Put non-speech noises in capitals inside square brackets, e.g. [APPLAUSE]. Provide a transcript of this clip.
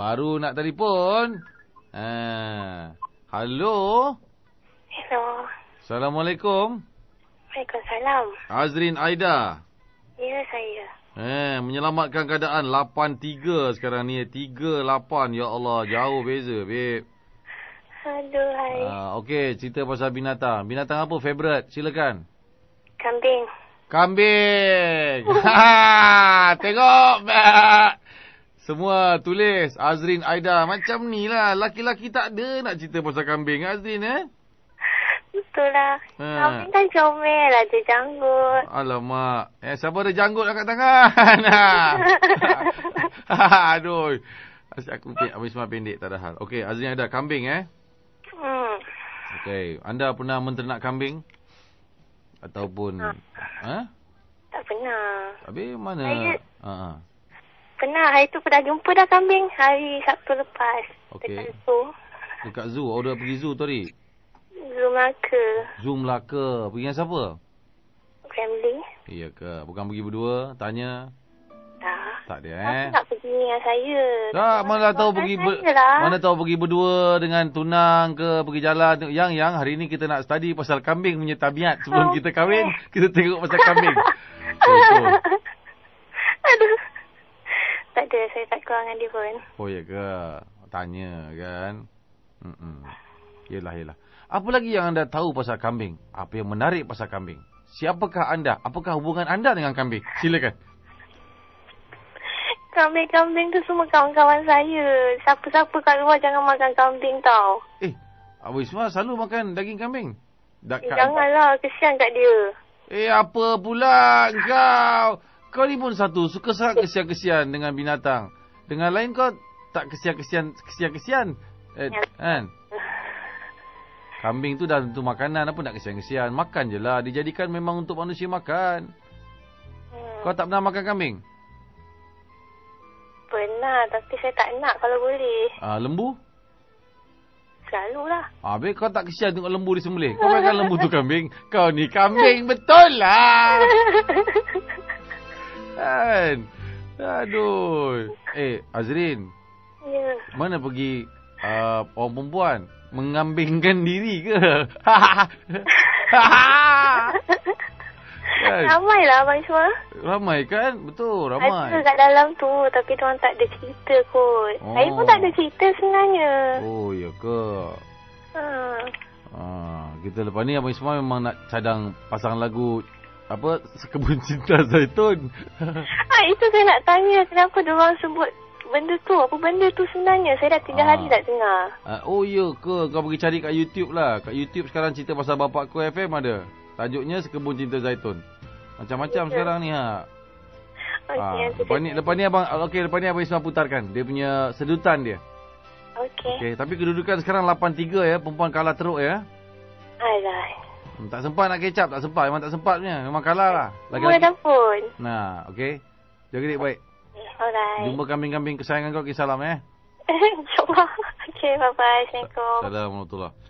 Baru nak telefon. Ha. Halo. Hello. Assalamualaikum. Waalaikumsalam. Azrin Aida. Ya, saya. Eh, menyelamatkan keadaan 8-3 sekarang ni. 3-8. Ya Allah, jauh beza, babe. Aduh, hai. Ah, Okey, cerita pasal binatang. Binatang apa favourite? Silakan. Kambing. Kambing. [LAUGHS] Ha, Tengok. [LAUGHS] Semua tulis Azrin Aida. Macam ni lah. Laki-laki tak ada nak cerita pasal kambing. Azrin eh. Betul lah. Ha. Kambing kan comel, ada janggut. Alamak. Eh, siapa ada janggut kat tangan? [LAUGHS] [LAUGHS] Aduh. Asyik aku pe- habis semua pendek tak ada hal. Okey, Azrin ada kambing eh. Hmm. Okey, anda pernah menternak kambing? Ataupun ha? Tak pernah. Habis mana? Saya- Ha. ha. Pernah, hari tu pernah jumpa dah kambing. Hari Sabtu lepas. Okey. Dekat zoo. Dekat zoo. Oh, dah pergi zoo tadi. Zoo Melaka. Zoo Melaka. Pergi dengan siapa? Family. Iya ke? Bukan pergi berdua? Tanya? Tak. Tak dia eh? nak pergi dengan saya? Tak, mana tahu pergi ber, lah. mana tahu pergi berdua dengan tunang ke pergi jalan yang yang hari ni kita nak study pasal kambing punya tabiat sebelum Oh, kita kahwin kita tengok pasal kambing. [LAUGHS] Betul. Aduh. Ada, saya tak keluar dengan dia pun. Oh ya ke? Tanya kan. Hmm. Yelah yelah. Apa lagi yang anda tahu pasal kambing? Apa yang menarik pasal kambing? Siapakah anda? Apakah hubungan anda dengan kambing? Silakan. Kambing-kambing tu semua kawan-kawan saya. Siapa-siapa kat luar jangan makan kambing tau. Eh, Abu Ismail selalu makan daging kambing. Da- Eh, janganlah, kesian kat dia. Eh, apa pula kau? Kau ni pun satu, suka sangat kesian-kesian dengan binatang. Dengan lain kau tak kesian-kesian, kesian-kesian. Eh, Ya. kan? Kambing tu dah tentu makanan, apa nak kesian-kesian? Makan je lah, dijadikan memang untuk manusia makan. Hmm. Kau tak pernah makan kambing? Pernah, tapi saya tak nak kalau boleh. Ah, lembu? Selalulah. Ah, Habis kau tak kesian tengok lembu disembelih. Kau makan lembu tu kambing. [LAUGHS] Kau ni kambing betul lah. [LAUGHS] Kan? Aduh. Eh, Azrin. ya. Mana pergi uh, orang perempuan? Mengambingkan [LAUGHS] diri ke? [LAUGHS] kan? Ramai lah Abang Isma. Ramai kan? Betul, Ada ramai. kat dalam tu, tapi tuan tak ada cerita kot. Oh. Saya pun tak ada cerita sebenarnya. Oh, ya ke? Ha. Ah, kita lepas ni Abang Ismail memang nak cadang pasang lagu apa Sekebun [LAUGHS] Cinta Zaitun. [LAUGHS] Ah, itu saya nak tanya kenapa diorang sebut benda tu. Apa benda tu sebenarnya? Saya dah tiga Ah. hari tak dengar. Ah, oh ya ke? Kau pergi cari kat YouTube lah. Kat YouTube sekarang cerita pasal Bapak Ku FM ada. Tajuknya Sekebun Cinta Zaitun. Macam-macam Ya. sekarang ni ha. Okey, Ah, lepas ni lepas ni abang okey lepas ni abang Ismail putarkan dia punya sedutan dia. Okey. Okey, tapi kedudukan sekarang 8-3 ya, perempuan kalah teruk ya. Alah. Hmm, tak sempat nak kecap, tak sempat. Memang tak sempat punya. Memang kalah lah. Semua dah pun. Nah, okey. Jaga diri baik. Alright. Jumpa kambing-kambing kesayangan kau, kisah salam eh. [LAUGHS] InsyaAllah. Okey, bye-bye. Assalamualaikum. Assalamualaikum warahmatullahi